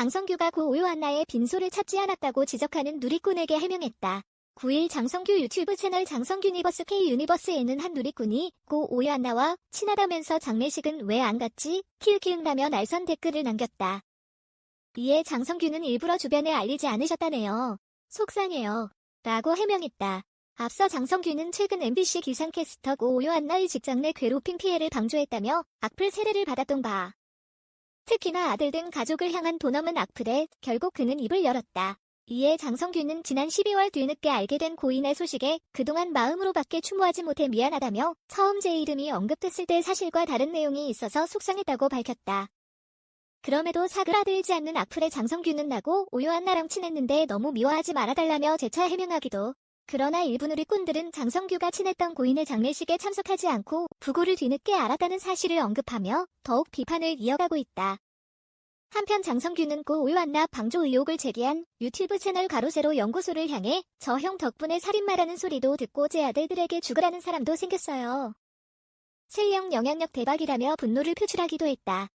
장성규가 고 오요한나의 빈소를 찾지 않았다고 지적하는 누리꾼에게 해명했다. 9일 장성규 유튜브 채널 장성규 유니버스 K 유니버스에는 한 누리꾼이 고 오요한나와 친하다면서 장례식은 왜 안 갔지? 키읔키읔라며 날선 댓글을 남겼다. 이에 장성규는 일부러 주변에 알리지 않으셨다네요. 속상해요. 라고 해명했다. 앞서 장성규는 최근 MBC 기상캐스터 고 오요한나의 직장 내 괴롭힘 피해를 방조했다며 악플 세례를 받았던 바. 특히나 아들 등 가족을 향한 돈없는 악플에 결국 그는 입을 열었다. 이에 장성규는 지난 12월 뒤늦게 알게 된 고인의 소식에 그동안 마음으로밖에 추모하지 못해 미안하다며 처음 제 이름이 언급됐을 때 사실과 다른 내용이 있어서 속상했다고 밝혔다. 그럼에도 사그라들지 않는 악플에 장성규는 나고 오요한 나랑 친했는데 너무 미워하지 말아달라며 재차 해명하기도 그러나 일부 누리꾼들은 장성규가 친했던 고인의 장례식에 참석하지 않고 부고를 뒤늦게 알았다는 사실을 언급하며 더욱 비판을 이어가고 있다. 한편 장성규는 고 오요한나 방조 의혹을 제기한 유튜브 채널 가로세로 연구소를 향해 저 형 덕분에 살인마라는 소리도 듣고 제 아들들에게 죽으라는 사람도 생겼어요. 실력 영향력 대박이라며 분노를 표출하기도 했다.